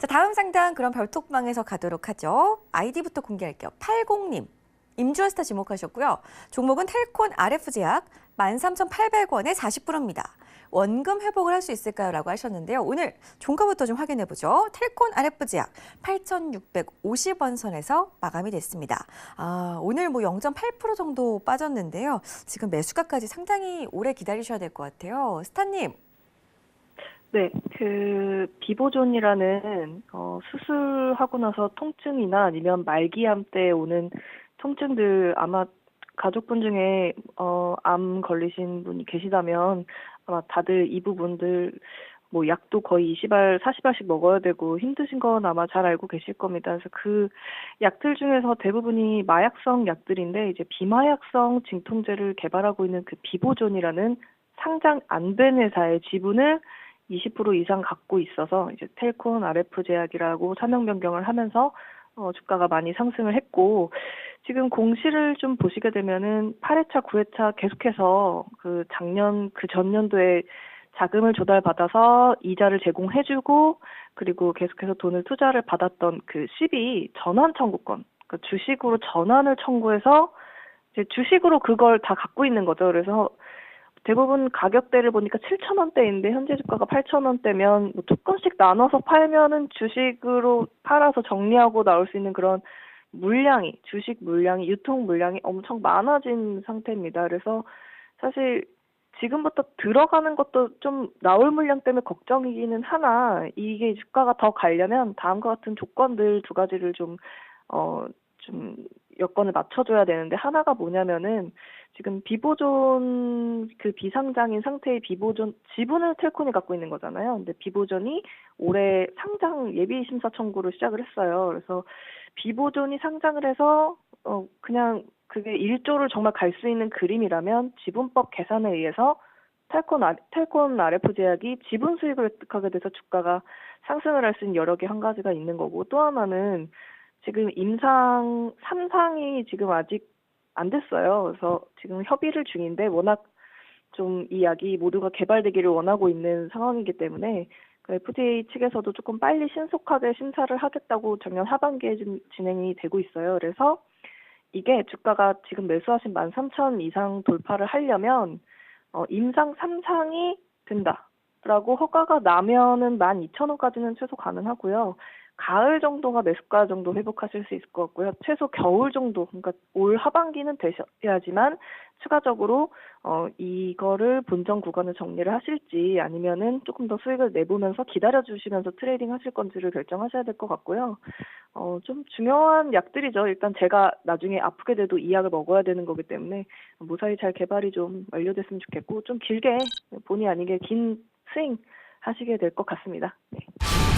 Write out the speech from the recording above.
자, 다음 상담 그럼 별톡방에서 가도록 하죠. 아이디부터 공개할게요. 80님. 임주어스타 지목하셨고요. 종목은 텔콘 RF제약 13,800원에 40%입니다. 원금 회복을 할 수 있을까요? 라고 하셨는데요. 오늘 종가부터 좀 확인해 보죠. 텔콘 RF제약 8,650원 선에서 마감이 됐습니다. 아, 오늘 뭐 0.8% 정도 빠졌는데요. 지금 매수가까지 상당히 오래 기다리셔야 될 것 같아요. 스타님. 네, 그 비보존이라는 어, 수술하고 나서 통증이나 아니면 말기암 때 오는 통증들 아마 가족분 중에 어, 암 걸리신 분이 계시다면 아마 다들 이 부분들 뭐 약도 거의 20알, 40알씩 먹어야 되고 힘드신 건 아마 잘 알고 계실 겁니다. 그래서 그 약들 중에서 대부분이 마약성 약들인데 이제 비마약성 진통제를 개발하고 있는 그 비보존이라는 상장 안 된 회사의 지분을 20% 이상 갖고 있어서 이제 텔콘 RF 제약이라고 사명 변경을 하면서 어, 주가가 많이 상승을 했고 지금 공시를 좀 보시게 되면은 8회차, 9회차 계속해서 그 작년 그 전년도에 자금을 조달받아서 이자를 제공해주고 그리고 계속해서 돈을 투자를 받았던 그 CB 전환 청구권, 그 주식으로 전환을 청구해서 이제 주식으로 그걸 다 갖고 있는 거죠. 그래서 대부분 가격대를 보니까 7천 원대인데 현재 주가가 8천 원대면 뭐두 건씩 나눠서 팔면은 주식으로 팔아서 정리하고 나올 수 있는 그런 물량이 주식 물량이 유통 물량이 엄청 많아진 상태입니다. 그래서 사실 지금부터 들어가는 것도 좀 나올 물량 때문에 걱정이기는 하나 이게 주가가 더 가려면 다음과 같은 조건들 두 가지를 좀 어, 좀 여건을 맞춰줘야 되는데 하나가 뭐냐면은 지금 비보존 그 비상장인 상태의 비보존 지분을 텔콘이 갖고 있는 거잖아요. 근데 비보존이 올해 상장 예비 심사 청구를 시작을 했어요. 그래서 비보존이 상장을 해서 어 그냥 그게 1조를 정말 갈 수 있는 그림이라면 지분법 계산에 의해서 텔콘, 아- 텔콘 RF 제약이 지분 수익을 획득하게 돼서 주가가 상승을 할 수 있는 여러 개 한 가지가 있는 거고 또 하나는 지금 임상 3상이 지금 아직 안 됐어요. 그래서 지금 협의를 중인데 워낙 좀 이 약이 모두가 개발되기를 원하고 있는 상황이기 때문에 그 FDA 측에서도 조금 빨리 신속하게 심사를 하겠다고 작년 하반기에 좀 진행이 되고 있어요. 그래서 이게 주가가 지금 매수하신 13,000 이상 돌파를 하려면 어, 임상 3상이 된다라고 허가가 나면은 12,000원까지는 최소 가능하고요. 가을 정도가 매수가 정도 회복하실 수 있을 것 같고요. 최소 겨울 정도, 그러니까 올 하반기는 되셔야지만 추가적으로 어 이거를 본전 구간을 정리를 하실지 아니면은 조금 더 수익을 내보면서 기다려 주시면서 트레이딩 하실 건지를 결정하셔야 될 것 같고요. 어 좀 중요한 약들이죠. 일단 제가 나중에 아프게 돼도 이 약을 먹어야 되는 거기 때문에 무사히 잘 개발이 좀 완료됐으면 좋겠고 좀 길게 본의 아니게 긴 스윙 하시게 될 것 같습니다. 네.